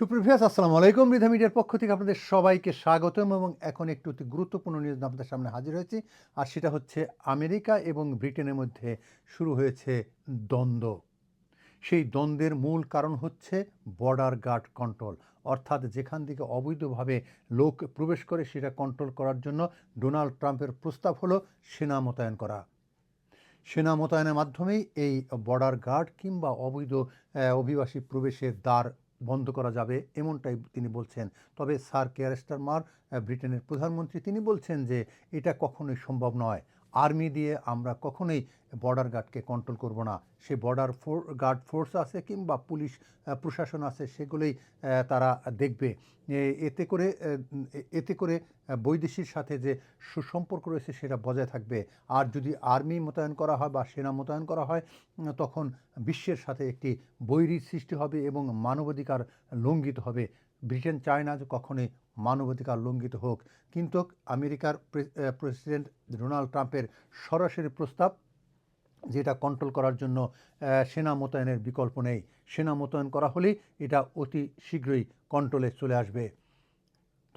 সুপ্রভিয়াস আসসালামু আলাইকুম। রিধা মিডিয়ার পক্ষ থেকে আপনাদের সবাইকে স্বাগতম এবং এখন একটু অতি গুরুত্বপূর্ণ নিউজ আপনাদের সামনে হাজির হয়েছি। আর সেটা হচ্ছে আমেরিকা এবং ব্রিটেনের মধ্যে শুরু হয়েছে দ্বন্দ্ব। সেই দ্বন্দ্বের মূল কারণ হচ্ছে বর্ডার গার্ড কন্ট্রোল অর্থাৎ যেখান থেকে অবৈধভাবে লোক প্রবেশ করে সেটা কন্ট্রোল করার জন্য ডোনাল্ড ট্রাম্পের প্রস্তাব হলো সেনা মোতায়েন করা। সেনা মোতায়েনের মাধ্যমেই এই বর্ডার গার্ড কিংবা অবৈধ অভিবাসী প্রবেশের দ্বার বন্ধ করা যাবে এমনটাই তিনি বলছেন। তবে স্যার কেয়ার স্টারমার ব্রিটেনের প্রধানমন্ত্রী তিনি বলছেন যে এটা কখনোই সম্ভব নয়। আর্মি দিয়ে আমরা কখনোই বর্ডার গার্ডকে কন্ট্রোল করব না। সে বর্ডার গার্ড ফোর্স আছে কিংবা পুলিশ প্রশাসন আছে, সেগুলোই তারা দেখবে। এতে করে এতে করে বৈদেশির সাথে যে সুসম্পর্ক রয়েছে সেটা বজায় থাকবে। আর যদি আর্মি মোতায়েন করা হয় বা সেনা মোতায়েন করা হয়, তখন বিশ্বের সাথে একটি বৈরীর সৃষ্টি হবে এবং মানবাধিকার লঙ্ঘিত হবে। ব্রিটেন চায় না যে কখনোই মানবাধিকার লঙ্ঘিত হোক। কিন্তু আমেরিকার প্রেসিডেন্ট ডোনাল্ড ট্রাম্পের সরাসরি প্রস্তাব যেটা কন্ট্রোল করার জন্য সেনা মোতায়েনের বিকল্প নেই। সেনা মোতায়েন করা হলেই এটা অতি শীঘ্রই কন্ট্রোলে চলে আসবে।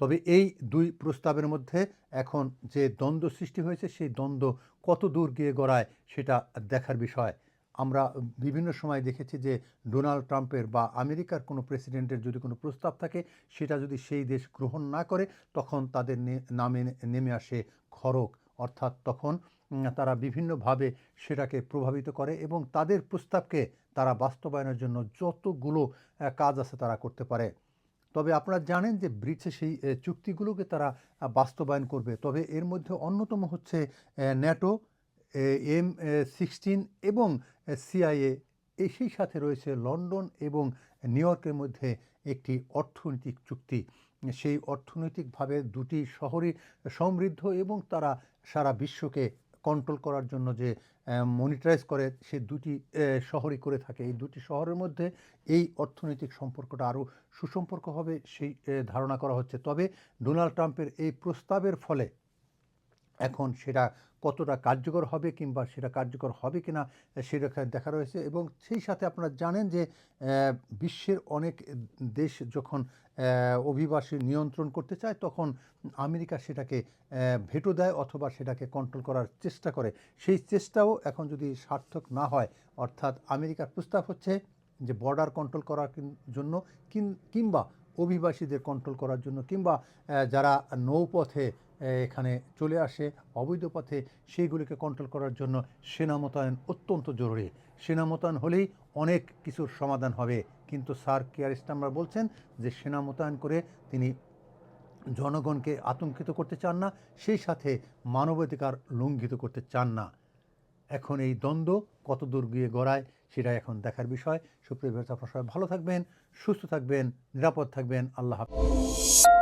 তবে এই দুই প্রস্তাবের মধ্যে এখন যে দ্বন্দ্ব সৃষ্টি হয়েছে, সেই দ্বন্দ্ব কত দূর গিয়ে গড়ায় সেটা দেখার বিষয়। আমরা বিভিন্ন সময় দেখেছি যে ডোনাল্ড ট্রাম্পের বা আমেরিকার কোনো প্রেসিডেন্টের যদি কোনো প্রস্তাব থাকে, সেটা যদি সেই দেশ গ্রহণ না করে, তখন তাদের নামে নেমে আসে খড়ক অর্থাৎ তখন তারা বিভিন্নভাবে সেটাকে প্রভাবিত করে এবং তাদের প্রস্তাবকে তারা বাস্তবায়নের জন্য যতগুলো কাজ আছে তারা করতে পারে। তবে আপনারা জানেন যে ব্রিটে সেই চুক্তিগুলোকে তারা বাস্তবায়ন করবে। তবে এর মধ্যে অন্যতম হচ্ছে ন্যাটো এম সিক্সটিন এবং সিআইএ। সেই সাথে রয়েছে লন্ডন এবং নিউ ইয়র্কের মধ্যে একটি অর্থনৈতিক চুক্তি। সেই অর্থনৈতিকভাবে দুটি শহরই সমৃদ্ধ এবং তারা সারা বিশ্বকে কন্ট্রোল করার জন্য যে মনিটারাইজ করে, সে দুটি শহরই করে থাকে। এই দুটি শহরের মধ্যে এই অর্থনৈতিক সম্পর্কটা আরও সুসম্পর্ক হবে সেই ধারণা করা হচ্ছে। তবে ডোনাল্ড ট্রাম্পের এই প্রস্তাবের ফলে এখন সেটা কতটা কার্যকর হবে কিংবা সেটা কার্যকর হবে কি না সেটা দেখা রয়েছে এবং সেই সাথে আপনারা জানেন যে বিশ্বের অনেক দেশ যখন অভিবাসী নিয়ন্ত্রণ করতে চায় তখন আমেরিকা সেটাকে ভেটো দেয় অথবা সেটাকে কন্ট্রোল করার চেষ্টা করে। সেই চেষ্টাও এখন যদি সার্থক না হয়, অর্থাৎ আমেরিকার প্রস্তাব হচ্ছে যে বর্ডার কন্ট্রোল করার জন্য কিংবা অভিবাসীদের কন্ট্রোল করার জন্য কিংবা যারা নৌপথে এখানে চলে আসে, অবৈধ পথে, সেইগুলিকে কন্ট্রোল করার জন্য সেনা মোতায়েন অত্যন্ত জরুরি। সেনা মোতায়েন হলেই অনেক কিছুর সমাধান হবে। কিন্তু স্যার কেয়ার স্টাম্বার বলছেন যে, সেনা মোতায়েন করে তিনি জনগণকে আতঙ্কিত করতে চান না, সেই সাথে মানবাধিকার লঙ্ঘিত করতে চান না। এখন এই দ্বন্দ্ব কত দূর গিয়ে গড়ায় সেটা এখন দেখার বিষয়। সুপ্রিয় আপনারা সবাই ভালো থাকবেন, সুস্থ থাকবেন, নিরাপদ থাকবেন। আল্লাহ হাফেজ।